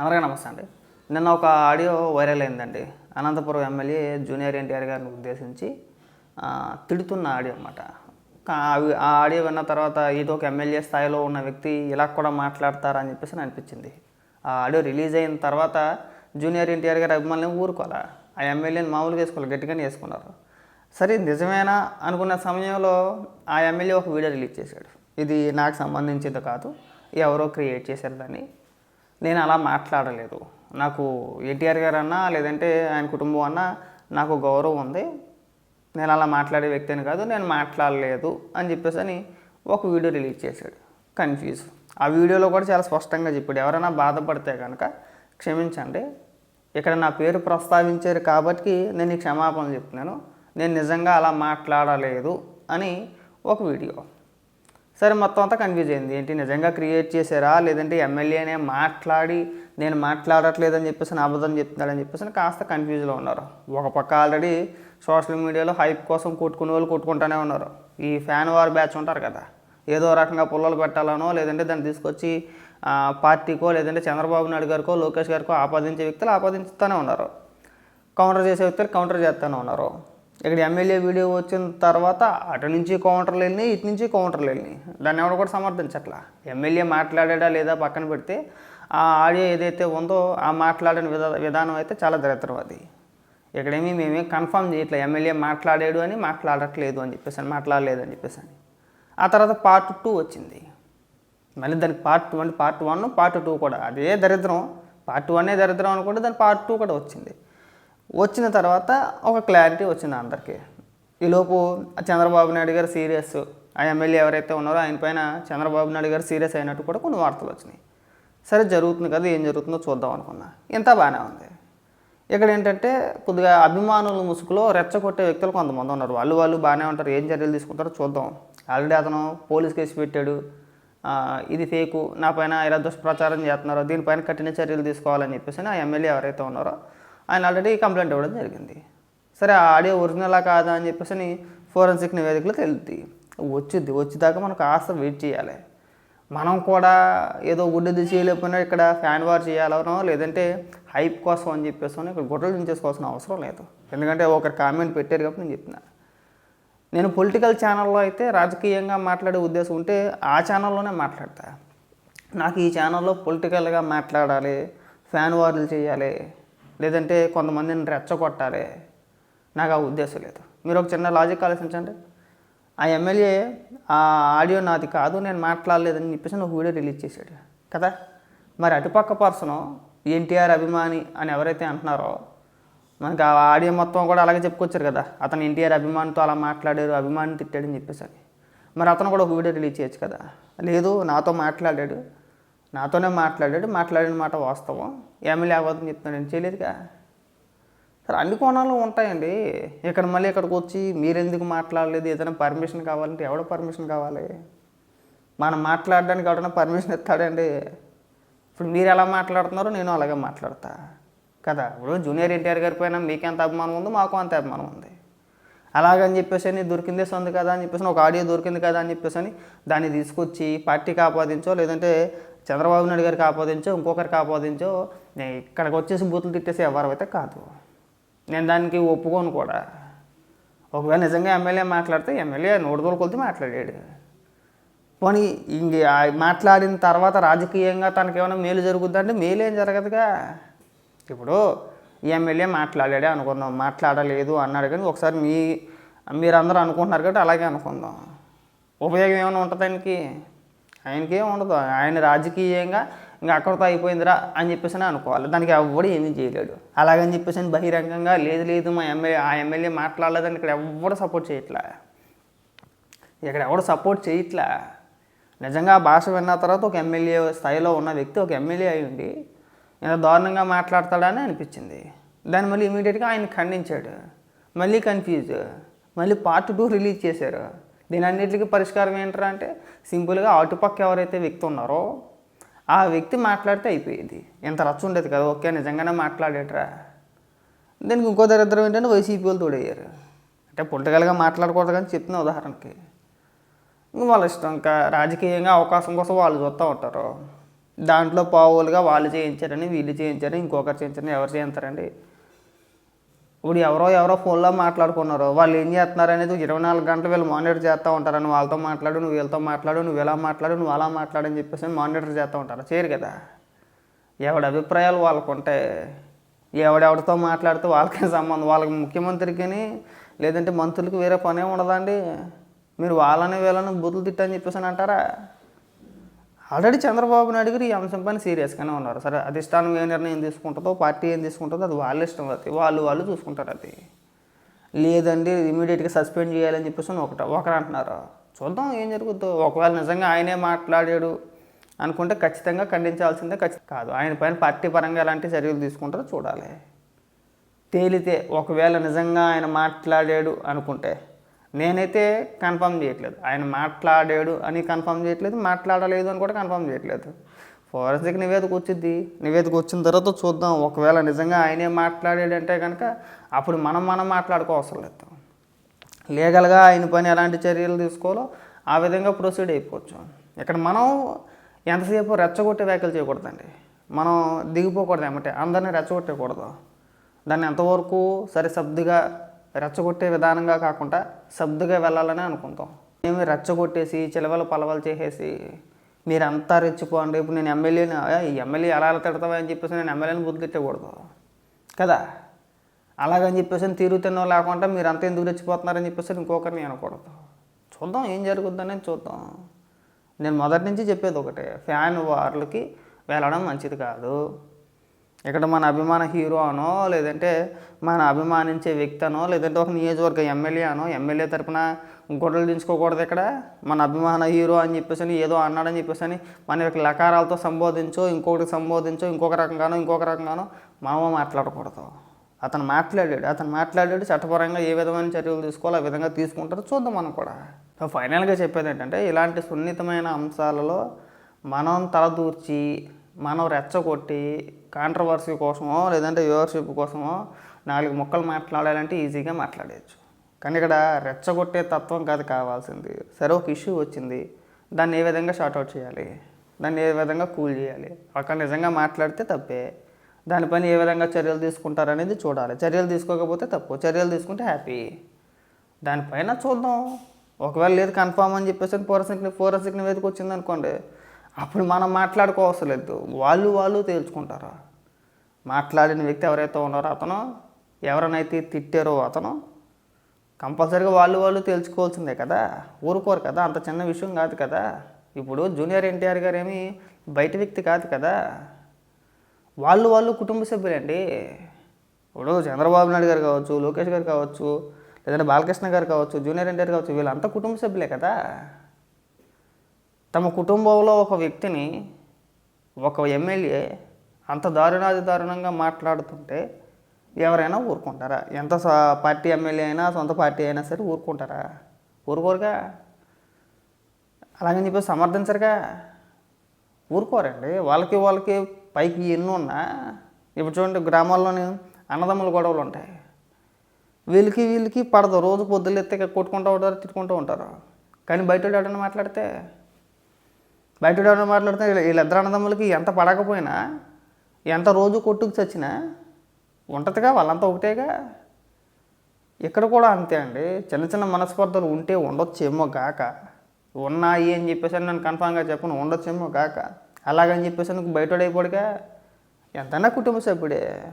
అందరికీ నమస్తే అండి. నిన్న ఒక ఆడియో వైరల్ అయిందండి. అనంతపురం ఎమ్మెల్యే జూనియర్ ఎన్టీఆర్ గారిని ఉద్దేశించి తిడుతున్న ఆడియో అనమాట ఆ ఆడియో విన్న తర్వాత ఇది ఒక ఎమ్మెల్యే స్థాయిలో ఉన్న వ్యక్తి ఇలా కూడా మాట్లాడతారని చెప్పేసి నాకు అనిపించింది. ఆ ఆడియో రిలీజ్ అయిన తర్వాత జూనియర్ ఎన్టీఆర్ గారి అభిమానులు ఊరుకోవాలా? ఆ ఎమ్మెల్యేని మామూలుగా వేసుకోవాలి గట్టిగానే వేసుకున్నారు. సరే నిజమేనా అనుకున్న సమయంలో ఆ ఎమ్మెల్యే ఒక వీడియో రిలీజ్ చేశాడు. ఇది నాకు సంబంధించింది కాదు ఎవరో క్రియేట్ చేశారు దాన్ని. నేను అలా మాట్లాడలేదు. నాకు ఎన్టీఆర్ గారు అన్నా లేదంటే ఆయన కుటుంబం అన్నా నాకు గౌరవం ఉంది. నేను అలా మాట్లాడే వ్యక్తిని కాదు నేను మాట్లాడలేదు అని చెప్పేసి అని ఒక వీడియో రిలీజ్ చేశాడు. కన్ఫ్యూజ్. ఆ వీడియోలో కూడా చాలా స్పష్టంగా చెప్పాడు. ఎవరైనా బాధపడితే కనుక క్షమించండి. ఇక్కడ నా పేరు ప్రస్తావించారు కాబట్టి నేను క్షమాపణ చెప్తున్నాను. నేను నిజంగా అలా మాట్లాడలేదు అని ఒక వీడియో. సరే మొత్తం అంతా కన్ఫ్యూజ్ అయింది. ఏంటి నిజంగా క్రియేట్ చేశారా? లేదంటే ఎమ్మెల్యేనే మాట్లాడి నేను మాట్లాడట్లేదని చెప్పేసి నా అబద్ధం చెప్తున్నాడని చెప్పేసి కాస్త కన్ఫ్యూజ్లో ఉన్నారు. ఒక పక్క ఆల్రెడీ సోషల్ మీడియాలో హైప్ కోసం కొట్టుకునే వాళ్ళు కొట్టుకుంటూనే ఉన్నారు. ఈ ఫ్యాన్ వార్ బ్యాచ్ ఉంటారు కదా ఏదో రకంగా పుల్లలు పెట్టాలనో లేదంటే దాన్ని తీసుకొచ్చి పార్టీకో లేదంటే చంద్రబాబు నాయుడు గారికో లోకేష్ గారికో ఆపాదించే వ్యక్తులు ఆపాదించుతూనే ఉన్నారు. కౌంటర్ చేసే వ్యక్తులు కౌంటర్ చేస్తూనే ఉన్నారు. ఇక్కడ ఎమ్మెల్యే వీడియో వచ్చిన తర్వాత అటు నుంచి కౌంటర్లు వెళ్ళినాయి ఇటు నుంచి కౌంటర్లు వెళ్ళినాయి. దాన్ని ఎవరు కూడా సమర్థించట్లా. ఎమ్మెల్యే మాట్లాడా లేదా పక్కన పెడితే ఆ ఆడియో ఏదైతే ఉందో ఆ మాట్లాడిన విధా విధానం అయితే చాలా దరిద్రం అది ఇక్కడేమీ మేమే కన్ఫర్మ్ చేయట్లేదు ఎమ్మెల్యే మాట్లాడాడు అని మాట్లాడట్లేదు అని చెప్పేసి అని మాట్లాడలేదు అని చెప్పేసి అని. ఆ తర్వాత పార్ట్ టూ వచ్చింది. మళ్ళీ దానికి part one part one part two కూడా. అదే దరిద్రం. పార్ట్ వన్నే దరిద్రం అనుకుంటే దాని పార్ట్ టూ కూడా వచ్చింది. వచ్చిన తర్వాత ఒక క్లారిటీ వచ్చింది అందరికీ. ఈలోపు చంద్రబాబు నాయుడు గారు సీరియస్ ఆ ఎమ్మెల్యే ఎవరైతే ఉన్నారో ఆయన పైన చంద్రబాబు నాయుడు గారు సీరియస్ అయినట్టు కూడా కొన్ని వార్తలు వచ్చినాయి. సరే జరుగుతుంది కదా ఏం జరుగుతుందో చూద్దాం అనుకున్నా. ఇంత బాగానే ఉంది. ఇక్కడ ఏంటంటే కొద్దిగా అభిమానుల ముసుగులో రెచ్చగొట్టే వ్యక్తులు కొంతమంది ఉన్నారు. వాళ్ళు వాళ్ళు బాగానే ఉంటారు. ఏం చర్యలు తీసుకుంటారో చూద్దాం. ఆల్రెడీ అతను పోలీస్ కేసు పెట్టాడు. ఇది ఫేకు నా పైన ఇలా దుష్ప్రచారం చేస్తున్నారో దీనిపైన కఠిన చర్యలు తీసుకోవాలని చెప్పేసి ఆ ఎమ్మెల్యే ఎవరైతే ఉన్నారో ఆయన ఆల్రెడీ కంప్లైంట్ ఇవ్వడం జరిగింది. సరే ఆ ఆడియో ఒరిజినలా కాదా అని చెప్పేసి ఫోరెన్సిక్ నివేదికలో తెలుద్ది. వచ్చింది వచ్చేదాకా మనం కాస్త వెయిట్ చేయాలి. మనం కూడా ఏదో గుడ్డది చేయలేకపోయినా ఇక్కడ ఫ్యాన్ వార్ చేయాలనో లేదంటే హైప్ కోసం అని చెప్పేసి ఇక్కడ గుడ్డలు దించేసుకోవాల్సిన అవసరం లేదు. ఎందుకంటే ఒకరు కామెంట్ పెట్టారు కాబట్టి నేను చెప్పిన. నేను పొలిటికల్ ఛానల్లో అయితే రాజకీయంగా మాట్లాడే ఉద్దేశం ఉంటే ఆ ఛానల్లోనే మాట్లాడతా. నాకు ఈ ఛానల్లో పొలిటికల్గా మాట్లాడాలి ఫ్యాన్ వార్లు చేయాలి లేదంటే కొంతమందిని రెచ్చగొట్టాలి. నాకు ఆ ఉద్దేశం లేదు. మీరు ఒక చిన్న లాజిక్ ఆలోచించండి. ఆ ఎమ్మెల్యే ఆ ఆడియో నాది కాదు నేను మాట్లాడలేదని చెప్పేసి ఒక వీడియో రిలీజ్ చేశాడు. కదా? మరి అటుపక్క పర్సను ఎన్టీఆర్ అభిమాని అని ఎవరైతే అంటున్నారో మనకి ఆ ఆడియో మొత్తం కూడా అలాగే చెప్పుకొచ్చారు కదా. అతను ఎన్టీఆర్ అభిమానితో అలా మాట్లాడారు అభిమాని తిట్టాడని చెప్పేసి అని. మరి అతను కూడా ఒక వీడియో రిలీజ్ చేయొచ్చు కదా. లేదు నాతో మాట్లాడాడు. నాతోనే మాట్లాడాడు. మాట్లాడిన మాట వాస్తవం. ఎమ్మెల్యే అవ్వదని చెప్తున్నాడు నేను చేయలేదుగా. సరే అన్ని కోణాలు ఉంటాయండి. ఇక్కడ మళ్ళీ ఇక్కడికి వచ్చి మీరెందుకు మాట్లాడలేదు? ఏదైనా పర్మిషన్ కావాలంటే ఎవడ పర్మిషన్ కావాలి? మనం మాట్లాడడానికి ఎవడైనా పర్మిషన్ ఇస్తాడండి. ఇప్పుడు మీరు ఎలా మాట్లాడుతున్నారో నేను అలాగే మాట్లాడతా. కదా ఇప్పుడు జూనియర్ ఎన్టీఆర్ గారి పైన మీకెంత అభిమానం ఉందో మాకు అంత అభిమానం ఉంది. అలాగని చెప్పేసి అని దొరికిందే సొంది కదా అని చెప్పేసి ఒక ఆడియో దొరికింది కదా అని చెప్పేసి అని దాన్ని తీసుకొచ్చి పార్టీకి ఆపాదించో లేదంటే చంద్రబాబు నాయుడు గారికి ఆపాదించో ఇంకొకరికి ఆపాదించో నేను ఇక్కడికి వచ్చేసి బూతులు తిట్టేసి ఎవరైతే కాదు. నేను దానికి ఒప్పుకోను కూడా. ఒకవేళ నిజంగా ఎమ్మెల్యే మాట్లాడితే ఎమ్మెల్యే నోడుదోలు కొలితే మాట్లాడాడు. పోనీ ఇంక మాట్లాడిన తర్వాత రాజకీయంగా తనకి ఏమైనా మేలు జరుగుద్దంటే మేలు ఏం జరగదుగా. ఇప్పుడు ఎమ్మెల్యే మాట్లాడాడే అనుకుందాం మాట్లాడలేదు అన్నాడు కానీ ఒకసారి మీ మీరందరూ అనుకుంటున్నారు కాబట్టి అలాగే అనుకుందాం. ఉపయోగం ఏమైనా ఉంటుంది ఆయనకేం ఉండదు. ఆయన రాజకీయంగా ఇంకా అక్కడితో అయిపోయిందిరా అని చెప్పేసి అనుకోవాలి. దానికి ఎవ్వడు ఏమీ చేయలేడు. అలాగని చెప్పేసి బహిరంగంగా లేదు లేదు మా ఎమ్మెల్యే ఆ ఎమ్మెల్యే మాట్లాడలేదని ఇక్కడ ఎవ్వడు సపోర్ట్ చేయట్లా. ఇక్కడ ఎవడు సపోర్ట్ చేయట్లే. నిజంగా భాష విన్న తర్వాత ఒక ఎమ్మెల్యే స్థాయిలో ఉన్న వ్యక్తి ఒక ఎమ్మెల్యే అయి ఉండి ఇంత దారుణంగా మాట్లాడతాడని అనిపించింది. దాన్ని మళ్ళీ ఇమీడియట్గా ఆయన ఖండించాడు. మళ్ళీ కన్ఫ్యూజ్ మళ్ళీ పార్ట్ టూ రిలీజ్ చేశారు. దీని అన్నిటికీ పరిష్కారం ఏంటరా అంటే సింపుల్గా అటుపక్క ఎవరైతే వ్యక్తి ఉన్నారో ఆ వ్యక్తి మాట్లాడితే అయిపోయేది. ఎంత రచ్చ ఉండేది కదా ఓకే నిజంగానే మాట్లాడేట్రా. దానికి ఇంకో దరిద్రం ఏంటంటే వైసీపీ వాళ్ళు తోడయ్యారు. అంటే పొలిటికల్గా మాట్లాడకూడదు కానీ చెప్తున్నా ఉదాహరణకి. ఇంకా వాళ్ళ ఇష్టం ఇంకా రాజకీయంగా అవకాశం కోసం వాళ్ళు చూస్తూ ఉంటారు. దాంట్లో పావులుగా వాళ్ళు చేయించారని వీళ్ళు చేయించారని ఇంకొకరు చేయించారని ఎవరు చేయించారండి? ఇప్పుడు ఎవరో ఎవరో ఫోన్లో మాట్లాడుకున్నారు వాళ్ళు ఏం చేస్తున్నారు అనేది ఇరవై నాలుగు గంటలు వీళ్ళు మానిటర్ చేస్తూ ఉంటారని వాళ్ళతో మాట్లాడు నువ్వు వీళ్ళతో మాట్లాడు నువ్వు ఇలా మాట్లాడు నువ్వు అలా మాట్లాడు అని చెప్పేసి మానిటర్ చేస్తూ ఉంటారు. చేయరు కదా. ఎవడి అభిప్రాయాలు వాళ్ళకు ఉంటాయి ఎవడెవడితో మాట్లాడితే వాళ్ళకే సంబంధం? వాళ్ళకి ముఖ్యమంత్రికిని లేదంటే మంత్రులకి వేరే పనే ఉండదండి. మీరు వాళ్ళని వీళ్ళని బుద్ధులు తిట్టని చెప్పేసి అని అంటారా? ఆల్రెడీ చంద్రబాబు నాయుడు గారు ఈ అంశం పైన సీరియస్గానే ఉన్నారు. సరే అధిష్టానం ఏ నిర్ణయం తీసుకుంటుందో పార్టీ ఏం తీసుకుంటుందో అది వాళ్ళ ఇష్టం. అది వాళ్ళు వాళ్ళు చూసుకుంటారు అది. లేదండి ఇమీడియట్గా సస్పెండ్ చేయాలని చెప్పేసి ఒకట ఒకరు అంటున్నారు. చూద్దాం ఏం జరుగుతుందో ఒకవేళ నిజంగా ఆయనే మాట్లాడాడు అనుకుంటే ఖచ్చితంగా ఖండించాల్సిందే ఖచ్చితంగా కాదు. ఆయన పైన పార్టీ పరంగా ఎలాంటి చర్యలు తీసుకుంటారో చూడాలి. తేలితే ఒకవేళ నిజంగా ఆయన మాట్లాడాడు అనుకుంటే నేనైతే కన్ఫర్మ్ చేయట్లేదు. ఆయన మాట్లాడాడు అని కన్ఫర్మ్ చేయట్లేదు మాట్లాడలేదు అని కూడా కన్ఫర్మ్ చేయట్లేదు. ఫోరెన్సిక్ నివేదిక వచ్చింది నివేదిక వచ్చిన తర్వాత చూద్దాం. ఒకవేళ నిజంగా ఆయనే మాట్లాడాడంటే కనుక అప్పుడు మనం మనం మాట్లాడుకోవసరం లేదు. లీగల్గా ఆయన పని ఎలాంటి చర్యలు తీసుకోవాలో ఆ విధంగా ప్రొసీడ్ అయిపోవచ్చు. ఇక్కడ మనం ఎంతసేపు రెచ్చగొట్టే వ్యాఖ్యలు చేయకూడదండి. మనం దిగిపోకూడదు ఏమంటే అందరినీ రెచ్చగొట్టకూడదు. దాన్ని ఎంతవరకు సరిసబ్దిగా రెచ్చగొట్టే విధానంగా కాకుండా సబ్దుగా వెళ్ళాలని అనుకుంటాం. మేము రెచ్చగొట్టేసి చిలవలు పలవలు చేసేసి మీరంతా రెచ్చిపోండి ఇప్పుడు నేను ఎమ్మెల్యేని ఈ ఎమ్మెల్యే ఎలా ఎలా తిడతావా అని చెప్పేసి నేను ఎమ్మెల్యేని బుద్ధికెట్టకూడదు కదా? అలాగని చెప్పేసి తిరుగుతున్నో లేకుండా మీరు అంతా ఎందుకు రెచ్చిపోతున్నారని చెప్పేసి ఇంకొకరిని అనకూడదు. చూద్దాం ఏం జరుగుతుందని చూద్దాం. నేను మొదటి నుంచి చెప్పేది ఒకటే ఫ్యాన్ వార్లకి వెళ్ళడం మంచిది కాదు. ఇక్కడ మన అభిమాన హీరో అనో లేదంటే మన అభిమానించే వ్యక్తి అనో లేదంటే ఒక నియోజకవర్గ ఎమ్మెల్యే అనో ఎమ్మెల్యే తరపున గొడవలు దించుకోకూడదు ఇక్కడ. మన అభిమాన హీరో అని చెప్పేసి అని ఏదో అన్నాడని చెప్పేసి అని మన యొక్క లకారాలతో సంబోధించో ఇంకొకటి సంబోధించో ఇంకొక రకంగానో ఇంకొక రకంగానో మనము మాట్లాడకూడదు. అతను మాట్లాడాడు అతను మాట్లాడాడు చట్టపరంగా ఏ విధమైన చర్యలు తీసుకోవాలో ఆ విధంగా తీసుకుంటారో చూద్దాం మనం కూడా. సో ఫైనల్గా చెప్పేది ఏంటంటే ఇలాంటి సున్నితమైన అంశాలలో మనం తలదూర్చి మనం రెచ్చగొట్టి కాంట్రవర్సీ కోసమో లేదంటే వ్యూవర్షిప్ కోసమో నాలుగు ముక్కలు మాట్లాడాలంటే ఈజీగా మాట్లాడేయచ్చు. కానీ ఇక్కడ రెచ్చగొట్టే తత్వం కాదు కావాల్సింది. సరే ఒక ఇష్యూ వచ్చింది. దాన్ని ఏ విధంగా షార్ట్అవుట్ చేయాలి? దాన్ని ఏ విధంగా కూల్ చేయాలి? అక్కడ నిజంగా మాట్లాడితే తప్పే. దానిపైన ఏ విధంగా చర్యలు తీసుకుంటారనేది చూడాలి. చర్యలు తీసుకోకపోతే తప్పు. చర్యలు తీసుకుంటే హ్యాపీ దానిపైన చూద్దాం. ఒకవేళ లేదు కన్ఫామ్ అని చెప్పేసి ఫోరెన్సిక్ ఫోరెన్సిక్ నివేదిక వచ్చింది అనుకోండి అప్పుడు మనం మాట్లాడుకోవసలేదు. వాళ్ళు వాళ్ళు తేల్చుకుంటారు? మాట్లాడిన వ్యక్తి ఎవరైతే ఉన్నారో అతను ఎవరినైతే తిట్టారో అతను కంపల్సరీగా వాళ్ళు వాళ్ళు తేల్చుకోవాల్సిందే కదా? ఊరుకోరు కదా? అంత చిన్న విషయం కాదు కదా? ఇప్పుడు జూనియర్ ఎన్టీఆర్ గారు ఏమి బయట వ్యక్తి కాదు కదా? వాళ్ళు వాళ్ళు కుటుంబ సభ్యులండి. ఇప్పుడు చంద్రబాబు నాయుడు గారు కావచ్చు లోకేష్ గారు కావచ్చు లేదంటే బాలకృష్ణ గారు కావచ్చు జూనియర్ ఎన్టీఆర్ కావచ్చు వీళ్ళంతా కుటుంబ సభ్యులే కదా? తమ కుటుంబంలో ఒక వ్యక్తిని ఒక ఎమ్మెల్యే అంత దారుణాది దారుణంగా మాట్లాడుతుంటే ఎవరైనా ఊరుకుంటారా? ఎంత స- పార్టీ ఎమ్మెల్యే అయినా సొంత పార్టీ అయినా సరే ఊరుకుంటారా? ఊరుకోరుగా? అలాగని చెప్పి సమర్థించరుగా? ఊరుకోరండి. వాళ్ళకి వాళ్ళకి పైకి ఎన్ని ఉన్నా ఇప్పుడు చూడండి గ్రామాల్లోని అన్నదమ్ముల గొడవలు ఉంటాయి. వీళ్ళకి వీళ్ళకి పడదు. రోజు పొద్దులు ఎత్తే కొట్టుకుంటూ ఉంటారు తిట్టుకుంటూ ఉంటారు. కానీ బయట ఎవడన్నా మాట్లాడితే బయట ఎవడన్నా మాట్లాడితే వీళ్ళిద్దరు అన్నదమ్ములకి ఎంత పడకపోయినా ఎంత రోజు కొట్టుకు చచ్చినా ఉంటుందిగా వాళ్ళంతా ఒకటేగా. ఇక్కడ కూడా అంతే అండి. చిన్న చిన్న మనస్పర్ధలు ఉంటే ఉండొచ్చేమో గాక. ఉన్నాయి అని చెప్పేసి నేను కన్ఫామ్గా చెప్పను ఉండొచ్చేమో గాక. అలాగని చెప్పేసి నీకు బయటోడైపోడుగా ఎంతైనా కుటుంబ సభ్యుడే.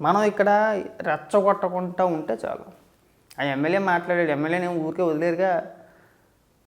మనం ఇక్కడ రెచ్చగొట్టకుండా ఉంటే చాలు. ఆ ఎమ్మెల్యే మాట్లాడాడు ఎమ్మెల్యేని ఊరికే వదిలేరుగా.